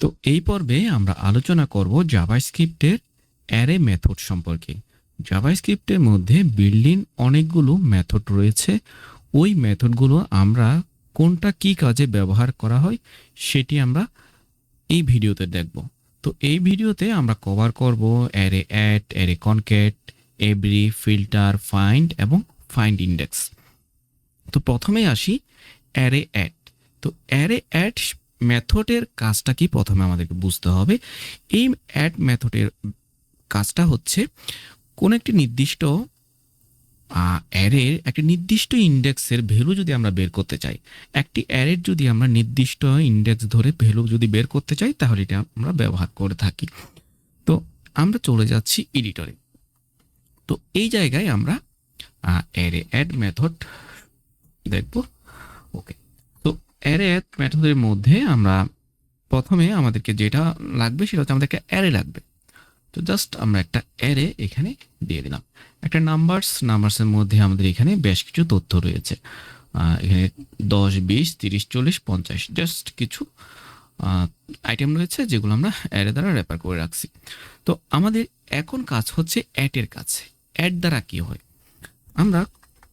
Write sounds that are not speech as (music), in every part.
তো এই পর্বে আমরা আলোচনা করব জাভাস্ক্রিপ্টের অ্যারে মেথড সম্পর্কে। জাভাস্ক্রিপ্টের মধ্যে বিল্ডিং অনেকগুলো মেথড রয়েছে। ওই মেথডগুলো আমরা কোনটা কি কাজে ব্যবহার করা হয় সেটি আমরা এই ভিডিওতে দেখব। তো এই ভিডিওতে আমরা কভার করব array add array concat every filter find এবং ফাইন্ড ইন্ডেক্স তো প্রথমে আসি অ্যারে অ্যাট তো অ্যারে অ্যাড মেথডের কাজটা কি প্রথমে আমাদেরকে বুঝতে হবে। এই অ্যাড মেথডের কাজটা হচ্ছে কোন একটি নির্দিষ্ট অ্যারের একটি নির্দিষ্ট ইন্ডেক্সের ভ্যালু যদি আমরা বের করতে চাই। একটি অ্যারের যদি আমরা নির্দিষ্ট ইন্ডেক্স ধরে ভ্যালু যদি বের করতে চাই, তাহলে এটা আমরা ব্যবহার করে থাকি। তো আমরা চলে যাচ্ছি এডিটরে তো এই জায়গায় আমরা অ্যারে অ্যাড মেথড দেখব। ওকে তো অ্যারে অ্যাড মেথডের মধ্যে আমরা প্রথমে আমাদেরকে যেটা লাগবে সেটা হচ্ছে আমাদেরকে অ্যারে লাগবে। তো জাস্ট আমরা একটা অ্যারে এখানে দিয়ে দিলাম। একটা নাম্বারস নাম্বারসের মধ্যে আমাদের এখানে বেশ কিছু তথ্য রয়েছে। এখানে দশ, বিশ, তিরিশ, চল্লিশ, পঞ্চাশ জাস্ট কিছু আইটেম রয়েছে যেগুলো আমরা অ্যারে দ্বারা রেপার করে রাখছি। তো আমাদের এখন কাজ হচ্ছে অ্যাটের কাজ অ্যাড দ্বারা কি হয়? আমরা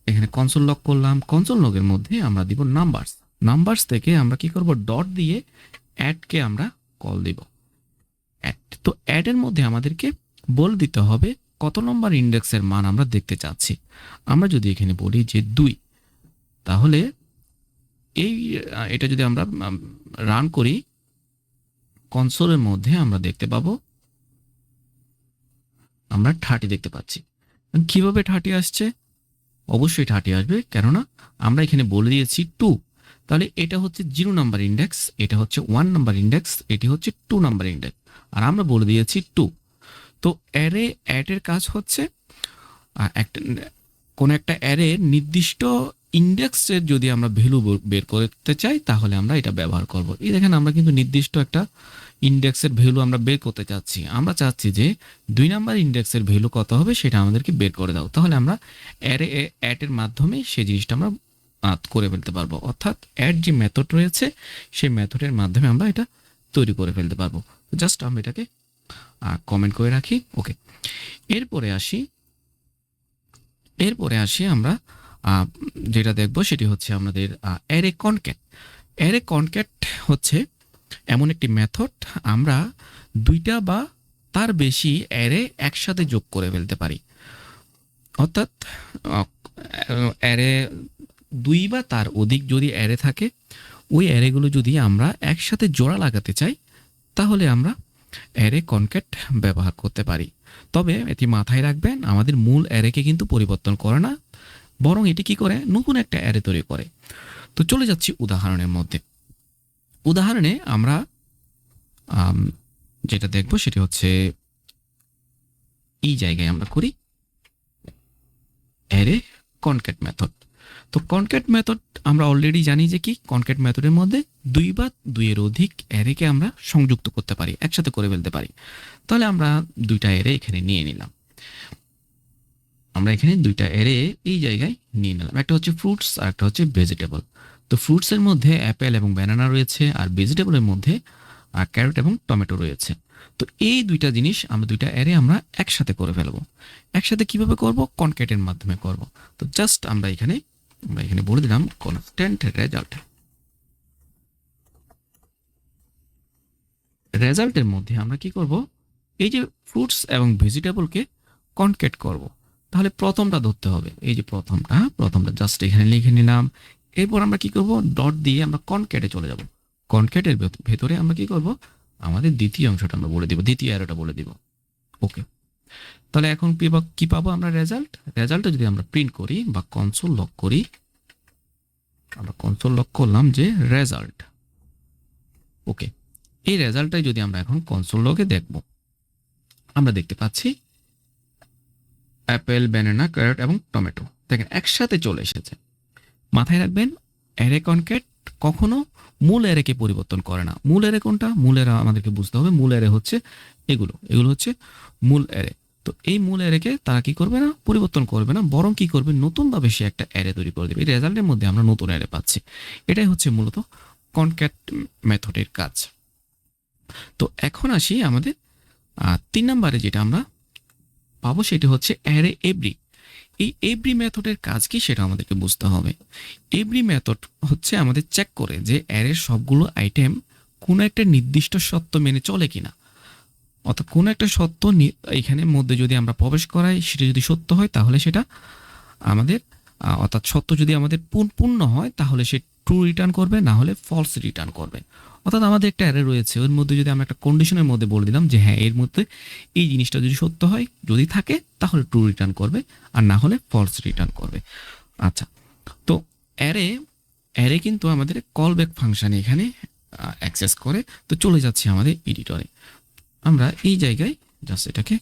এখানে কনসোল লক করলাম। কনসোল লগের মধ্যে আমরা দিব নাম্বারস নাম্বারস থেকে আমরা কি করব? ডট দিয়ে অ্যাডকে আমরা কল দিব। অ্যাড তো অ্যাডের মধ্যে আমাদেরকে বলে দিতে হবে কত নম্বর ইন্ডেক্সের মান আমরা দেখতে চাচ্ছি। আমরা যদি এখানে বলি যে দুই, তাহলে এই, এটা যদি আমরা রান করি কনসোলের মধ্যে আমরা দেখতে পাবো, আমরা থার্টি দেখতে পাচ্ছি। কীভাবে থার্টি আসছে? অবশ্যই থার্টি আসবে, কেননা আমরা এখানে বলে দিয়েছি টু তাহলে এটা হচ্ছে জিরো নাম্বার ইন্ডেক্স এটা হচ্ছে ওয়ান নাম্বার ইন্ডেক্স এটি হচ্ছে টু নাম্বার ইন্ডেক্স আর আমরা বলে দিয়েছি টু তো অ্যারে অ্যাডের কাজ হচ্ছে একটা, কোনো একটা অ্যারে নির্দিষ্ট ইন্ডেক্সের যদি আমরা ভ্যালু বের করতে চাই, তাহলে আমরা এটা ব্যবহার করব। এই দেখেন আমরা কিন্তু নির্দিষ্ট একটা ইন্ডেক্সের ভ্যালু আমরা বের করতে চাচ্ছি। আমরা চাচ্ছি যে দুই নাম্বার ইন্ডেক্সের ভ্যালু কত হবে সেটা আমাদেরকে বের করে দাও। তাহলে আমরা অ্যারে অ্যাডের মাধ্যমে সেই জিনিসটা আমরা করে ফেলতে পারব। অর্থাৎ অ্যাড যে মেথড রয়েছে, সেই মেথডের মাধ্যমে আমরা এটা তৈরি করে ফেলতে পারব। জাস্ট আমরা এটাকে কমেন্ট করে রাখি। ওকে এরপরে আসি এরপরে আসি আমরা যেটা দেখব সেটি হচ্ছে আমাদের অ্যারে কনক্যাট অ্যারে কনক্যাট হচ্ছে এমন একটি মেথড আমরা দুইটা বা তার বেশি অ্যারে একসাথে যোগ করে ফেলতে পারি। অর্থাৎ অ্যারে দুই বা তার অধিক যদি অ্যারে থাকে, ওই অ্যারেগুলো যদি আমরা একসাথে জোড়া লাগাতে চাই, তাহলে আমরা অ্যারে কনক্যাট ব্যবহার করতে পারি। তবে এটি মাথায় রাখবেন, আমাদের মূল অ্যারেকে কিন্তু পরিবর্তন করে না, বরং এটি কি করে? নতুন একটা অ্যারে তৈরি করে। তো চলে যাচ্ছি উদাহরণের মধ্যে। উদাহরণে আমরা যেটা দেখব সেটি হচ্ছে, এই জায়গায় আমরা করি অ্যারে কনকেট মেথড তো কনক্যাট মেথড আমরা অলরেডি জানি যে কি? কনক্যাট মেথডের মধ্যে দুই বা দুইয়ের অধিক অ্যারেকে আমরা সংযুক্ত করতে পারি, একসাথে করে ফেলতে পারি। তাহলে আমরা দুইটা অ্যারে এখানে নিয়ে নিলাম। আমরা এখানে দুইটা অ্যারে এই জায়গায় নিয়ে নিলাম। একটা হচ্ছে ফ্রুটস আর একটা হচ্ছে ভেজিটেবল তো ফ্রুটসের মধ্যে অ্যাপেল এবং ব্যানানা রয়েছে আর ভেজিটেবলের মধ্যে ক্যারট এবং টমেটো রয়েছে। তো এই দুইটা জিনিস, আমরা দুইটা অ্যারে আমরা একসাথে করে ফেলব। একসাথে কীভাবে করব? কনক্যাটের মাধ্যমে করব। তো জাস্ট আমরা এখানে আমরা এখানে বলে দিলাম কনস্ট্যান্ট রেজাল্ট রেজাল্টের মধ্যে আমরা কি করব? এই যে ফ্রুটস এবং ভেজিটেবলকে কনকেট করব। তাহলে প্রথমটা ধরতে হবে। এই যে প্রথমটা প্রথমটা জাস্ট এখানে লিখে নিলাম। এরপর আমরা কি করব? ডট দিয়ে আমরা কনকেটে চলে যাব। কনকেটের ভেতরে আমরা কি করব? আমাদের দ্বিতীয় অংশটা আমরা বলে দিব, দ্বিতীয় অ্যারোটা বলে দিব। ওকে তাহলে এখন কি পাবো আমরা রেজাল্ট রেজাল্টটা যদি আমরা প্রিন্ট করি বা কনসোল লক করি, আমরা কনসোল লক করলাম যে রেজাল্ট ওকে এই রেজাল্টটাই যদি আমরা এখন কনসোল লগে দেখব, আমরা দেখতে পাচ্ছি অ্যাপেল ব্যানানা ক্যারট এবং টমেটো দেখেন, একসাথে চলে এসেছে। মাথায় রাখবেন অ্যারে কনকেট কখনো মূল অ্যারেকে পরিবর্তন করে না। মূল অ্যারে কোনটা? মূল অ্যারে আমাদেরকে বুঝতে হবে। মূল অ্যারে হচ্ছে এগুলো। এগুলো হচ্ছে মূল অ্যারে তো এই মূল অ্যারেকে তারা কি করবে না? পরিবর্তন করবে না। বরং কি করবে? নতুনভাবে সে একটা অ্যারে তৈরি করে দেবে। এই রেজাল্টের মধ্যে আমরা নতুন অ্যারে পাচ্ছি। এটাই হচ্ছে মূলত কনক্যাট মেথডের কাজ। তো এখন আসি আমাদের তিন নম্বরে যেটা আমরা পাবো সেটা হচ্ছে অ্যারে এভরি এই এভরি মেথডের কাজ কি সেটা আমাদেরকে বুঝতে হবে। এভরি মেথড হচ্ছে আমাদের চেক করে যে অ্যারের সবগুলো আইটেম কোনো একটা নির্দিষ্ট সত্য মেনে চলে কিনা। অর্থাৎ কোনো একটা সত্য এখানে মধ্যে যদি আমরা প্রবেশ করাই, সেটা যদি সত্য হয়, তাহলে সেটা আমাদের অর্থাৎ সত্য যদি আমাদের পূর্ণ হয়, তাহলে সে ট্রু রিটার্ন করবে, না হলে ফলস রিটার্ন করবে। অর্থাৎ আমাদের একটা অ্যারে রয়েছে, ওর মধ্যে যদি আমরা একটা কন্ডিশনের মধ্যে বলে দিলাম যে হ্যাঁ এর মধ্যে এই জিনিসটা যদি সত্য হয়, যদি থাকে, তাহলে ট্রু রিটার্ন করবে, আর না হলে ফলস রিটার্ন করবে। আচ্ছা তো অ্যারে অ্যারে কিন্তু আমাদের কল ব্যাক ফাংশন এখানে অ্যাক্সেস করে। তো চলে যাচ্ছে আমাদের এডিটরে আমরা এই জায়গায় জাস্ট এটাকে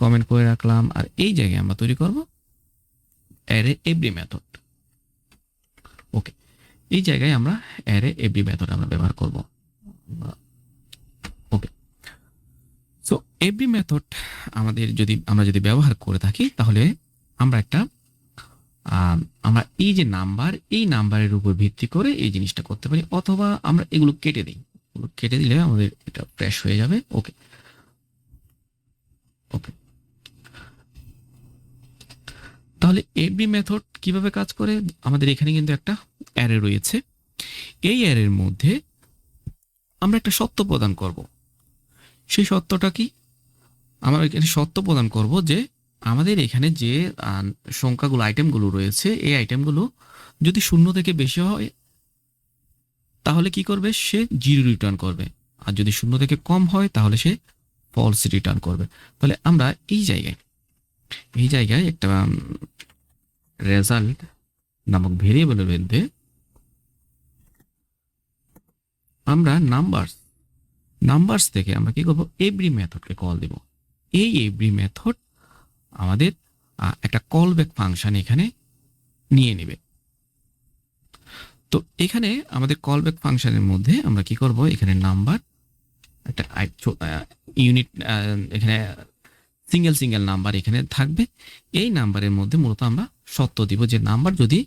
কমেন্ট করে রাখলাম, আর এই জায়গায় আমরা তৈরি করব অ্যারে এভরি মেথড ওকে এই জায়গায় আমরা অ্যারে এভরি মেথড আমরা ব্যবহার করব। ওকে সো এভরি মেথড আমাদের যদি, আমরা যদি ব্যবহার করে থাকি, তাহলে আমরা একটা আমরা এই যে নাম্বার, এই নাম্বারের উপর ভিত্তি করে এই জিনিসটা করতে পারি, অথবা আমরা এগুলো কেটে দিই। এগুলো কেটে দিলে আমাদের এটা ফ্রেশ হয়ে যাবে। ওকে ওকে তাহলে এভরি মেথড কীভাবে কাজ করে? আমাদের এখানে কিন্তু একটা অ্যারে রয়েছে। এই অ্যারের মধ্যে আমরা একটা সত্য প্রদান করব। সেই সত্যটা কি? আমরা এখানে সত্য প্রদান করব যে আমাদের এখানে যে সংখ্যাগুলো আইটেমগুলো রয়েছে, এই আইটেমগুলো যদি শূন্য থেকে বেশি হয়, তাহলে কি করবে? সে জিরো রিটার্ন করবে। আর যদি শূন্য থেকে কম হয়, তাহলে সে ফলস রিটার্ন করবে। তাহলে আমরা এই জায়গায় এই জায়গায় একটা রেজাল্ট নামক ভেরিয়েবলের মধ্যে আমরা নাম্বারস নাম্বারস থেকে আমরা কি করব? এভরি মেথডকে কল দেব। এই এভরি মেথড আমাদের একটা কল ব্যাক ফাংশন এখানে নিয়ে নেবে। তো এখানে আমাদের কল ব্যাক ফাংশনের মধ্যে আমরা কি করব? এখানে নাম্বার একটা ইউনিট এখানে সিঙ্গেল সিঙ্গেল নাম্বার এখানে থাকবে। এই নাম্বারের মধ্যে মূলত আমরা সত্য দিব যে নাম্বার যদি,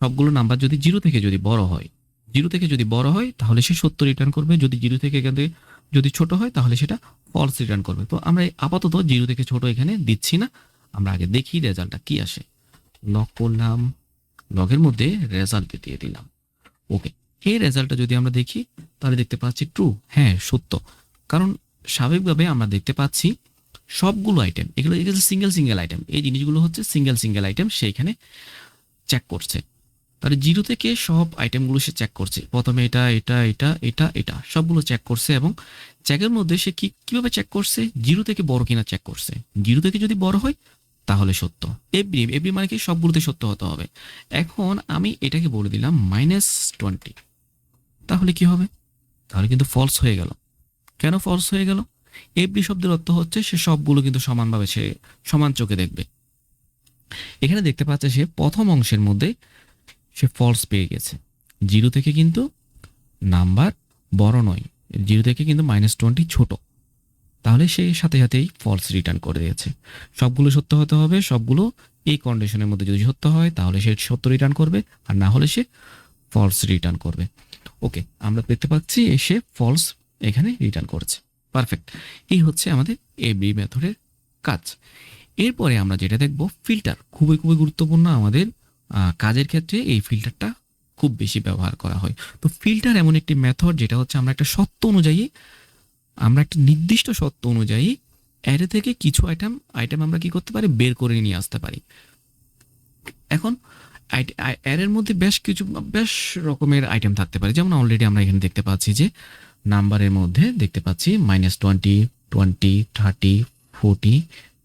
সবগুলো নাম্বার যদি জিরো থেকে যদি বড় হয় জিরো থেকে যদি বড় হয়, তাহলে সে সত্য রিটার্ন করবে। যদি জিরো থেকে এখান থেকে যদি ছোট হয়, তাহলে সেটা ফলস রিটার্ন করবে। তো আমরা আপাতত জিরো থেকে ছোট এখানে দিচ্ছি না। আমরা আগে দেখি রেজাল্টটা কি আসে। লক করলাম, লগের মধ্যে রেজাল্ট দিয়ে দিলাম। ওকে এই রেজাল্টটা যদি আমরা দেখি, তাহলে দেখতে পাচ্ছি ট্রু হ্যাঁ সত্য। কারণ স্বাভাবিকভাবে আমরা দেখতে পাচ্ছি সবগুলো আইটেম এগুলো এগুলো সিঙ্গেল সিঙ্গেল আইটেম এই জিনিসগুলো হচ্ছে সিঙ্গেল সিঙ্গেল আইটেম সেইখানে চেক করছে। তাহলে জিরো থেকে সব আইটেমগুলো সে চেক করছে। প্রথমে এটা এটা এটা এটা এটা, সবগুলো চেক করছে এবং চেকের মধ্যে সে কি, কীভাবে চেক করছে? জিরো থেকে বড় কিনা চেক করছে। জিরো থেকে যদি বড় হয়, তাহলে সত্য। এভরি এভরি মানে কি? সবগুলোতে সত্য হতে হবে। এখন আমি এটাকে বলে দিলাম মাইনাস টোয়েন্টি তাহলে কি হবে? তাহলে কিন্তু ফলস হয়ে গেল। কেন ফলস হয়ে গেল? এভরি শব্দের অর্থ হচ্ছে সে সবগুলো কিন্তু সমানভাবে সে সমান চোখে দেখবে। এখানে দেখতে পাচ্ছে সে প্রথম অংশের মধ্যে সে ফলস পেয়ে গেছে। জিরো থেকে কিন্তু নাম্বার বড় নয়। জিরো থেকে কিন্তু মাইনাস টোয়েন্টি ছোট। তাহলে সে সাথে সাথেই ফলস রিটার্ন করে দিয়েছে। সবগুলো সত্য হতে হবে, সবগুলো এই কন্ডিশনের মধ্যে যদি সত্য হয়, তাহলে সে সত্য রিটার্ন করবে, আর না হলে সে ফলস রিটার্ন করবে। ওকে আমরা দেখতে পাচ্ছি এসে ফলস এখানে রিটার্ন করেছে। পারফেক্ট। এই হচ্ছে আমাদের এবি মেথডের কাজ। এরপরে আমরা যেটা দেখব, ফিল্টার। খুবই খুবই গুরুত্বপূর্ণ আমাদের কাজের ক্ষেত্রে এই ফিল্টারটা খুব বেশি ব্যবহার করা হয়। তো ফিল্টার এমন একটি মেথড, যেটা হচ্ছে আমরা একটা সত্য অনুযায়ী, আমরা একটা নির্দিষ্ট সত্য অনুযায়ী অ্যারে থেকে কিছু আইটেম আইটেম আমরা কি করতে পারি? বের করে নিয়ে আসতে পারি। এখন অ্যারের মধ্যে বেশ কিছু, বেশ রকমের আইটেম থাকতে পারে। যেমন অলরেডি আমরা এখানে দেখতে পাচ্ছি যে নাম্বারের মধ্যে দেখতে পাচ্ছি minus twenty twenty thirty forty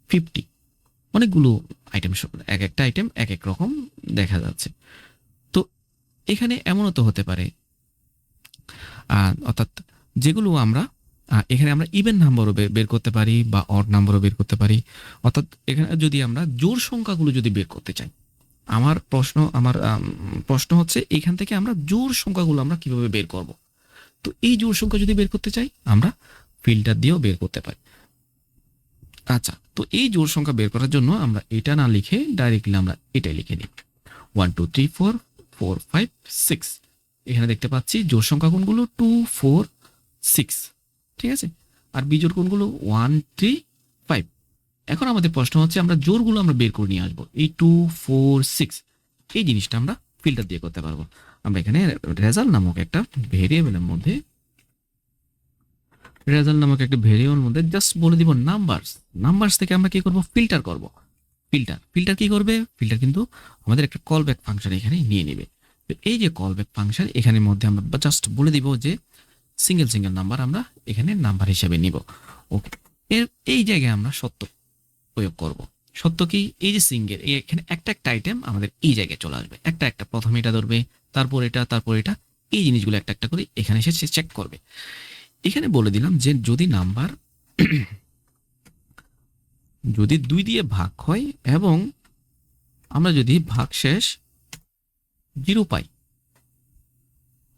fifty অনেকগুলো আইটেম এক একটা আইটেম এক এক রকম দেখা যাচ্ছে। তো এখানে এমনও তো হতে পারে। অর্থাৎ যেগুলো আমরা এখানে আমরা ইভেন নাম্বারও বের করতে পারি বা অড নাম্বারও বের করতে পারি। অর্থাৎ এখানে যদি আমরা জোর সংখ্যাগুলো যদি বের করতে চাই আমার প্রশ্ন আমার আম, প্রশ্ন হচ্ছে এখান থেকে আমরা জোর সংখ্যাগুলো আমরা কীভাবে বের করব? তো এই জোর সংখ্যা যদি বের করতে চাই, আমরা ফিল্টার দিয়েও বের করতে পারি। আচ্ছা তো এই জোর সংখ্যা বের করার জন্য আমরা এটা না লিখে ডাইরেক্টলি আমরা এটাই লিখে নিই। One two three four four five six এখানে দেখতে পাচ্ছি জোর সংখ্যা কোনগুলো? টু ফোর সিক্স ঠিক আছে? আর বিজোড় কোনগুলো? ওয়ান থ্রি ফাইভ এখন আমাদের প্রশ্ন হচ্ছে, আমরা জোরগুলো আমরা বের করে নিয়ে আসব। এই টু ফোর সিক্স এই জিনিসটা আমরা ফিল্টার দিয়ে করতে পারব। আমরা এখানে রেজাল্ট নামক একটা ভেরিয়েবলের মধ্যে রেজাল্ট নামক একটা ভেরিয়েবলের মধ্যে জাস্ট বলে দিব নাম্বারস নাম্বারস থেকে আমরা কি করব? ফিল্টার করব। ফিল্টার ফিল্টার কি করবে? ফিল্টার কিন্তু আমাদের একটা কল ব্যাক ফাংশন এখানে নিয়ে নেবে। তো এই যে কল ব্যাক ফাংশন এখানের মধ্যে আমরা জাস্ট বলে দিব যে সিঙ্গেল সিঙ্গেল নাম্বার আমরা এখানে নাম্বার হিসেবে নিব। ওকে এর এই জায়গায় আমরা সত্য প্রয়োগ করব। সত্য কি? এই যে সিঙ্গেল এখানে একটা একটা আইটেম আমাদের এই জায়গায় চলে আসবে। একটা একটা প্রথমে এটা ধরবে তারপর এটা তারপর এটা, এই জিনিসগুলো একটা একটা করে এখানে এসে সে চেক করবে। এখানে বলে দিলাম যে যদি নাম্বার (clears throat) যদি দুই দিয়ে ভাগ হয় এবং আমরা যদি ভাগশেষ জিরো পাই,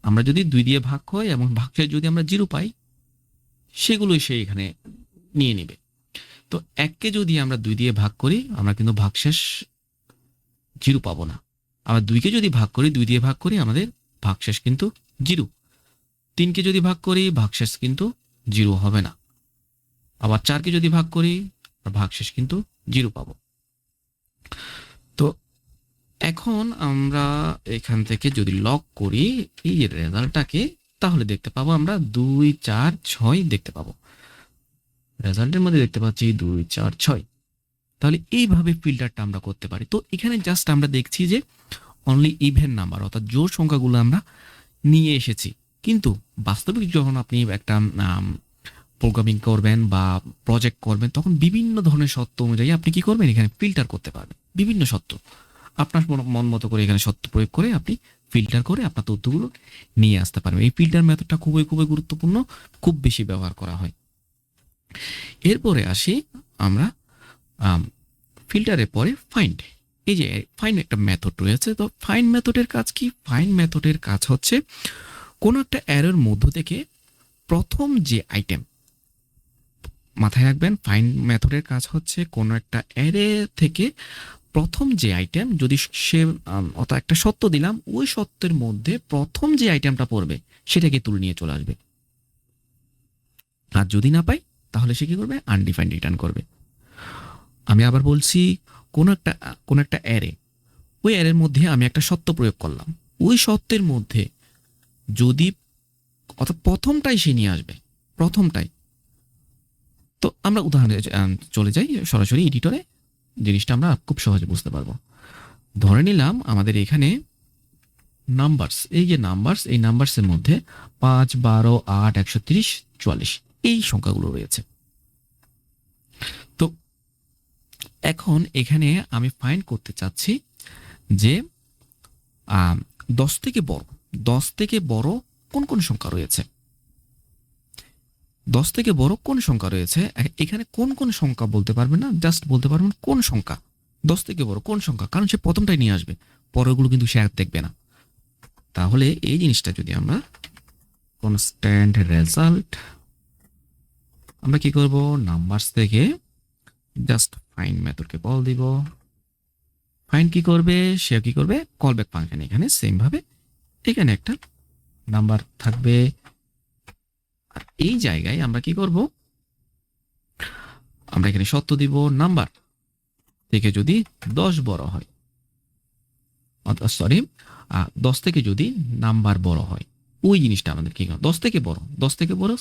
আমরা যদি দুই দিয়ে ভাগ হয় এবং ভাগশেষ যদি আমরা জিরো পাই, সেগুলোই সে এখানে নিয়ে নেবে। তো এককে যদি আমরা দুই দিয়ে ভাগ করি, আমরা কিন্তু ভাগশেষ জিরো পাবো না। আবার দুইকে যদি ভাগ করি, দুই দিয়ে ভাগ করি, আমাদের ভাগশেষ কিন্তু জিরো। তিনকে যদি ভাগ করি, ভাগশেষ কিন্তু জিরো হবে না। আবার চারকে যদি ভাগ করি ভাগশেষ কিন্তু জিরো পাবো। তো এখন আমরা এখান থেকে যদি লক করি, এই রেজাল্টটাকে তাহলে দেখতে পাবো আমরা দুই, চার, ছয় দেখতে পাবো। রেজাল্টের মধ্যে দেখতে পাচ্ছি দুই, চার, ছয়। তাহলে এইভাবে ফিল্টারটা আমরা করতে পারি। তো এখানে জাস্ট আমরা দেখছি যে অনলি ইভেন নাম্বার অর্থাৎ জোর সংখ্যাগুলো আমরা নিয়ে এসেছি। কিন্তু বাস্তবিক যখন আপনি একটা প্রোগ্রামিং করবেন বা প্রজেক্ট করবেন, তখন বিভিন্ন ধরনের সত্য অনুযায়ী আপনি কি করবেন? এখানে ফিল্টার করতে পারবেন। বিভিন্ন সত্য। আপনার মন- মতো করে এখানে সত্য প্রয়োগ করে আপনি ফিল্টার করে আপনার তথ্যগুলো নিয়ে আসতে পারবেন। এই ফিল্টার মেথডটা খুবই খুবই গুরুত্বপূর্ণ। খুব বেশি ব্যবহার করা হয়। এরপরে আসি আমরা ফিল্টারের পরে ফাইন্ড এই যে ফাইন একটা মেথড রয়েছে, তো ফাইন মেথডের কাজ কি? ফাইন মেথডের কাজ হচ্ছে কোনো একটা অ্যারোর মধ্য থেকে প্রথম যে আইটেম মাথায় রাখবেন ফাইন মেথডের কাজ হচ্ছে কোনো একটা অ্যারে থেকে প্রথম যে আইটেম যদি সে অর্থাৎ একটা সত্য দিলাম, ওই সত্যের মধ্যে প্রথম যে আইটেমটা পড়বে, সেটাকে তুলে নিয়ে চলে আসবে। আর যদি না পাই, তাহলে সে কী করবে? আনডিফাইন্ড রিটার্ন করবে। আমি আবার বলছি, কোন একটা কোন একটা অ্যারে, ওই অ্যারের মধ্যে আমি একটা সত্য প্রয়োগ করলাম। ওই সত্যের মধ্যে যদি, অর্থাৎ প্রথমটাই সে নিয়ে আসবে, প্রথমটাই। তো আমরা উদাহরণে চলে যাই সরাসরি এডিটরে। জিনিসটা আমরা খুব সহজে বুঝতে পারব। ধরে নিলাম আমাদের এখানে নাম্বারস এই যে নাম্বারস এই নাম্বারসের মধ্যে পাঁচ, বারো, আট, একশো তিরিশ, চুয়াল্লিশ, এই সংখ্যাগুলো রয়েছে তো এখন এখানে আমি ফাইন্ড করতে চাচ্ছি যে দশ থেকে বড়, দশ থেকে বড় কোন কোন সংখ্যা রয়েছে? দশ থেকে বড় কোন সংখ্যা রয়েছে? এখানে কোন কোন সংখ্যা বলতে পারবেন না জাস্ট বলতে পারবেন কোন সংখ্যা? দশ থেকে বড় কোন সংখ্যা? কারণ সে প্রথমটাই নিয়ে আসবে, পরেরগুলো কিন্তু সে আর দেখবে না। তাহলে এই জিনিসটা যদি আমরা কনস্ট্যান্ট রেজাল্ট আমরা কি করব? নাম্বারস থেকে জাস্ট ফাইন মেথডকে কল দিব। ফাইন কি করবে, সে কি করবে? কল ব্যাক ফাংশন এখানে সেম ভাবে এখানে একটা নাম্বার থাকবে। আর এই জায়গায় আমরা কি করব? আমরা এখানে সত্য দিব নাম্বার থেকে যদি দশ বড় হয় সরি দশ থেকে যদি নাম্বার বড় হয়, ওই জিনিসটা আমাদের কি দশ থেকে বড়, দশ থেকে বড়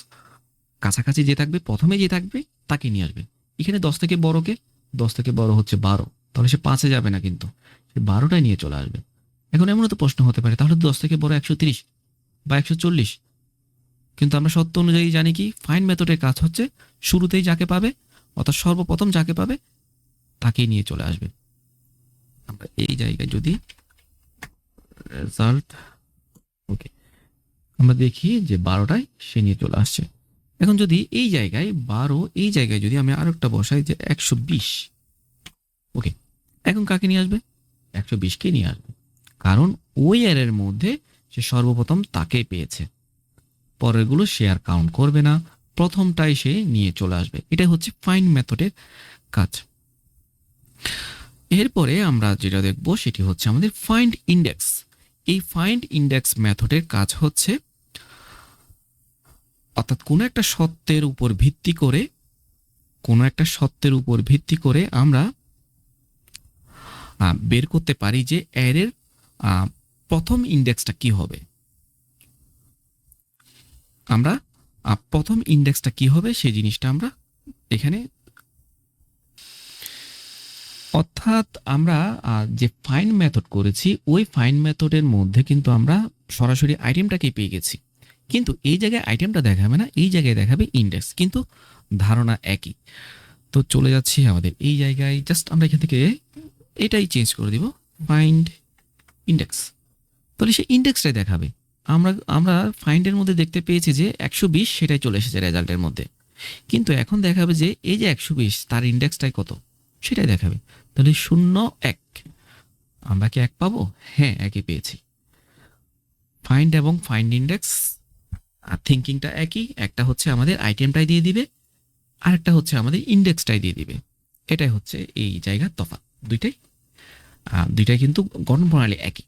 কাছাকাছি যে থাকবে, প্রথমে যে থাকবে, তাকে নিয়ে আসবে। এখানে দশ থেকে বড়কে, দশ থেকে বড় হচ্ছে বারো। তাহলে সে পাঁচে যাবে না কিন্তু। সে বারোটায় নিয়ে চলে আসবে। এখন এমনও তো প্রশ্ন হতে পারে, তাহলে দশ থেকে বড় একশো তিরিশ বা একশো চল্লিশ। কিন্তু আমরা সত্য অনুযায়ী জানি কি ফাইন মেথডের কাজ হচ্ছে শুরুতেই যাকে পাবে, অর্থাৎ সর্বপ্রথম যাকে পাবে, তাকেই নিয়ে চলে আসবে। আমরা এই জায়গায় যদি রেজাল্ট ওকে আমরা দেখি যে বারোটায় সে নিয়ে চলে আসছে। এখন যদি এই জায়গায় বারো, এই জায়গায় যদি আমি আরও একটা বসাই যে একশো বিশ, ওকে, এখন কাকে নিয়ে আসবে? একশো বিশকে নিয়ে আসবে। কারণ ওই এর মধ্যে সে সর্বপ্রথম তাকে পেয়েছে। পরেরগুলো সে আর কাউন্ট করবে না। প্রথমটাই সে নিয়ে চলে আসবে। এটা হচ্ছে ফাইন মেথডের কাজ। এরপরে আমরা যেটা দেখব সেটি হচ্ছে আমাদের ফাইন্ড ইন্ডেক্স এই ফাইন্ড ইন্ডেক্স মেথডের কাজ হচ্ছে অর্থাৎ কোনো একটা সত্যের উপর ভিত্তি করে, কোনো একটা সত্যের উপর ভিত্তি করে আমরা বের করতে পারি যে অ্যারের প্রথম ইন্ডেক্সটা কি হবে। আমরা প্রথম ইন্ডেক্সটা কি হবে সেই জিনিসটা আমরা এখানে, অর্থাৎ আমরা যে ফাইন মেথড করেছি, ওই ফাইন মেথডের মধ্যে কিন্তু আমরা সরাসরি আইটেমটাকেই পেয়ে গেছি। কিন্তু এই জায়গায় আইটেমটা দেখাবে না, এই জায়গায় দেখাবে ইন্ডেক্স কিন্তু ধারণা একই। তো চলে যাচ্ছি আমাদের এই জায়গায়। জাস্ট আমরা এখান থেকে এটাই চেঞ্জ করে দিব ফাইন্ড ইন্ডেক্স তাহলে সে ইন্ডেক্সটাই দেখাবে। আমরা আমরা ফাইন্ডের মধ্যে দেখতে পেয়েছি যে একশো বিশ সেটাই চলে এসেছে রেজাল্টের মধ্যে। কিন্তু এখন দেখাবে যে এই যে একশো বিশ, তার ইন্ডেক্সটাই কত? সেটাই দেখাবে। তাহলে শূন্য এক। আমরা কি এক পাবো? হ্যাঁ একই পেয়েছি। ফাইন্ড এবং ফাইন্ড ইন্ডেক্স থিঙ্কিংটা একই, একটা হচ্ছে আমাদের আইটেমটাই দিয়ে দিবে আর একটা হচ্ছে আমাদের ইন্ডেক্সটাই দিয়ে দিবে। এটাই হচ্ছে এই জায়গার তফাৎ, দুইটাই। দুইটাই কিন্তু গঠন প্রণালী একই।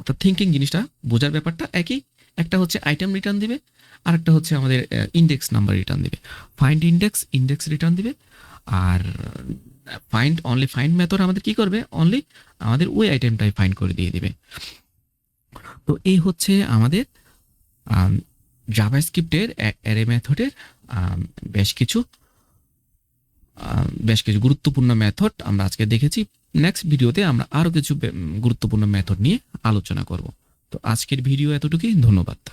অর্থাৎ থিঙ্কিং জিনিসটা বোঝার ব্যাপারটা একই, একটা হচ্ছে আইটেম রিটার্ন দিবে, আরেকটা হচ্ছে আমাদের ইন্ডেক্স নাম্বার রিটার্ন দিবে। ফাইন্ড ইন্ডেক্স ইন্ডেক্স রিটার্ন দিবে, আর ফাইন্ড অনলি ফাইন্ড মেথড আমাদের কি করবে? অনলি আমাদের ওই আইটেমটাই ফাইন্ড করে দিয়ে দিবে। তো এই হচ্ছে আমাদের জাভাস্ক্রিপ্টের অ্যারে মেথডের বেশ কিছু বেশ কিছু গুরুত্বপূর্ণ মেথড আমরা আজকে দেখেছি। নেক্সট ভিডিওতে আমরা আরও কিছু গুরুত্বপূর্ণ মেথড নিয়ে আলোচনা করব। তো আজকের ভিডিও এতটুকুই। ধন্যবাদ।